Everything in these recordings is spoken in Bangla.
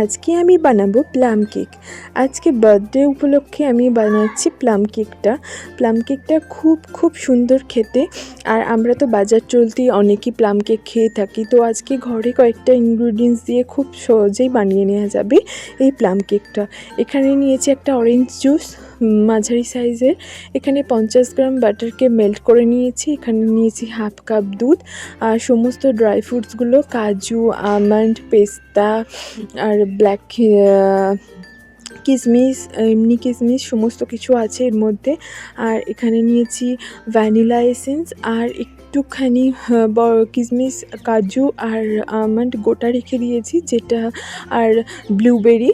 আজকে আমি বানাবো প্লাম কেক। আজকে বার্থডে উপলক্ষে আমি বানাচ্ছি প্লাম কেকটা। প্লাম কেকটা খুব খুব সুন্দর খেতে। আর আমরা তো বাজার চলতি অনেকই প্লাম কেক খেয়ে থাকি। তো আজকে ঘরে কয়েকটা ইনগ্রিডিয়েন্টস দিয়ে খুব সহজেই বানিয়ে নেওয়া যাবে এই প্লাম কেকটা। এখানে নিয়েছি একটা অরেঞ্জ জুস মাঝারি সাইজের। এখানে পঞ্চাশ গ্রাম বাটারকে মেল্ট করে নিয়েছি। এখানে নিয়েছি হাফ কাপ দুধ। আর সমস্ত ড্রাই ফ্রুটসগুলো কাজু আমন্ড পেস্তা আর ব্ল্যাক কিশমিশ এমনি কিসমিস, সমস্ত কিছু আছে এর মধ্যে। আর এখানে নিয়েছি ভ্যানিলা এসেন্স আর একটুখানি কিশমিশ কাজু আর আমন্ড গোটা রেখে দিয়েছি, যেটা আর ব্লুবেরি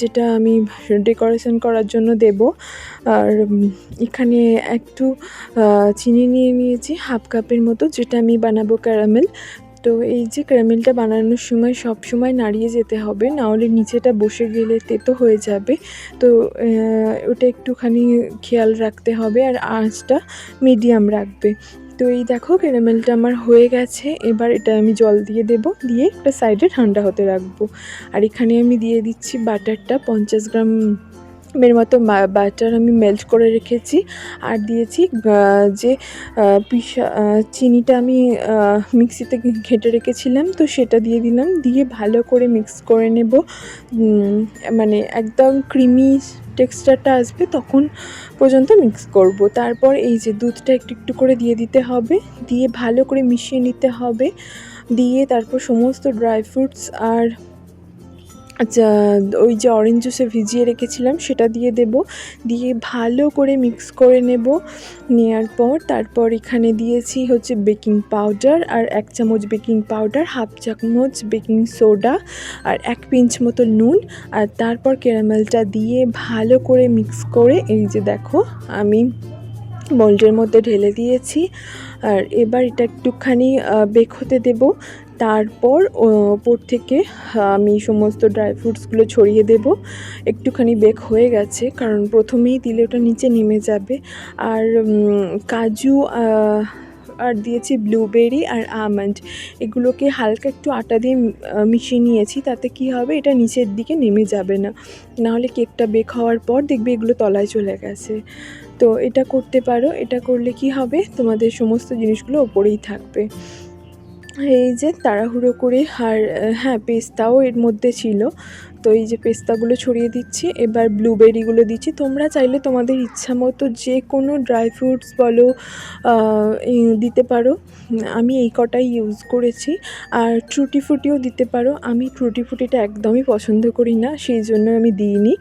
যেটা আমি ডেকোরেশন করার জন্য দেব। আর এখানে একটু চিনি নিয়ে নিয়েছি হাফ কাপের মতো, যেটা আমি বানাবো ক্যারামেল তো এই যে ক্যারামেলটা বানানোর সময় সব সময় নাড়িয়ে যেতে হবে, নাহলে নিচেটা বসে গেলে তেতো হয়ে যাবে। তো ওটা একটুখানি খেয়াল রাখতে হবে, আর আঁচটা মিডিয়াম রাখবে। তো এই দেখো ক্যারামেলটা আমার হয়ে গেছে। এবার এটা আমি জল দিয়ে দেব, দিয়ে একটা সাইডে ঠান্ডা হতে রাখব। আর এখানে আমি দিয়ে দিচ্ছি বাটারটা পঞ্চাশ গ্রাম এর মতো বাটার আমি মেল্ট করে রেখেছি। আর দিয়েছি যে পিসা চিনিটা আমি মিক্সিতে ঘেঁটে রেখেছিলাম। তো সেটা দিয়ে দিলাম। দিয়ে ভালো করে মিক্স করে নেব। মানে একদম ক্রিমি টেক্সচারটা আসবে তখন পর্যন্ত মিক্স করব। তারপর এই যে দুধটা একটু একটু করে দিয়ে দিতে হবে। দিয়ে ভালো করে মিশিয়ে নিতে হবে। দিয়ে তারপর সমস্ত ড্রাই ফ্রুটস আর ওই যে অরেঞ্জ জুসে ভিজিয়ে রেখেছিলাম, সেটা দিয়ে দেব। দিয়ে ভালো করে মিক্স করে নেব নেওয়ার পর, তারপর এখানে দিয়েছি হচ্ছে বেকিং পাউডার আর এক চামচ বেকিং পাউডার হাফ চামচ বেকিং সোডা আর এক পিঞ্চ মতো নুন। আর তারপর ক্যারামেলটা দিয়ে ভালো করে মিক্স করে, এই যে দেখো, আমি মোল্ডের মধ্যে ঢেলে দিয়েছি। আর এবার এটা একটুখানি বেক হতে দেব। তারপর ওপর থেকে আমি সমস্ত ড্রাই ফ্রুটসগুলো ছড়িয়ে দেব। একটুখানি বেক হয়ে গেছে, কারণ প্রথমেই দিলে ওটা নিচে নেমে যাবে। আর কাজু আর দিয়েছি ব্লুবেরি আর আমন্ড এগুলোকে হালকা একটু আটা দিয়ে মিশিয়ে নিয়েছি, তাতে কি হবে? এটা নিচের দিকে নেমে যাবে না। নাহলে কেকটা বেক হওয়ার পর দেখবে এগুলো তলায় চলে গেছে। তো এটা করতে পারো। এটা করলে কি হবে? তোমাদের সমস্ত জিনিসগুলো ওপরেই থাকবে। এই যে তাড়াহুড়ো করে আর হ্যাঁ পেস্তাও এর মধ্যে ছিল। তো এই যে পেস্তাগুলো ছড়িয়ে দিচ্ছি, এবার ব্লুবেরিগুলো দিচ্ছি। তোমরা চাইলে তোমাদের ইচ্ছা মতো যে কোনো ড্রাই ফ্রুটস বলো দিতে পারো। আমি এই কটাই ইউজ করেছি। আর ট্রুটি ফ্রুটিও দিতে পারো। আমি ট্রুটি ফ্রুটিটা একদমই পছন্দ করি না, সেই জন্য আমি দিইনি।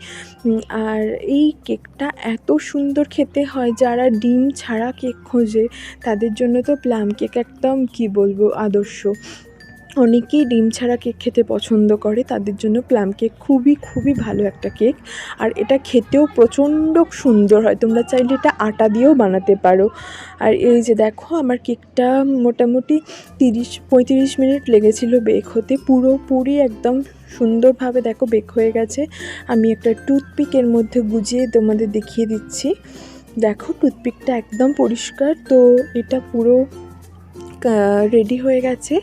আর এই কেকটা এত সুন্দর খেতে হয়, যারা ডিম ছাড়া কেক খোঁজে, তাদের জন্য তো প্লাম কেক একদম কি বলব, আদর্শ অনেকেই ডিম ছাড়া কেক খেতে পছন্দ করে, তাদের জন্য প্লাম কেক খুবই খুবই ভালো একটা কেক। আর এটা খেতেও প্রচণ্ড সুন্দর হয়, তোমরা চাইলে এটা আটা দিয়েও বানাতে পারো। আর এই যে দেখো, আমার কেকটা মোটামুটি তিরিশ, পঁয়ত্রিশ মিনিট লেগেছিল বেক হতে। পুরোপুরি একদম সুন্দরভাবে দেখো বেক হয়ে গেছে। আমি একটা টুথপিকের মধ্যে গুজিয়ে তোমাদের দেখিয়ে দিচ্ছি। দেখো, টুথপিকটা একদম পরিষ্কার। তো এটা পুরো রেডি হয়ে গেছে।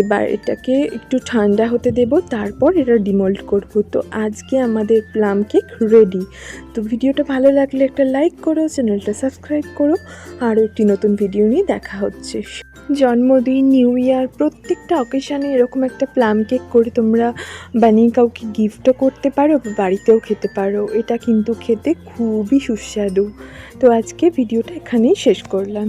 এবার এটাকে একটু ঠান্ডা হতে দেব, তারপর এটা ডিমোল্ড করব। তো আজকে আমাদের প্লাম কেক রেডি তো ভিডিওটা ভালো লাগলে একটা লাইক করো, চ্যানেলটা সাবস্ক্রাইব করো, আরও একটি নতুন ভিডিও নিয়ে দেখা হচ্ছে। জন্মদিন নিউ ইয়ার প্রত্যেকটা অকেশানে এরকম একটা প্লাম কেক করে তোমরা বানিয়ে কাউকে গিফটও করতে পারো, বা বাড়িতেও খেতে পারো। এটা কিন্তু খেতে খুবই সুস্বাদু। তো আজকে ভিডিওটা এখানেই শেষ করলাম।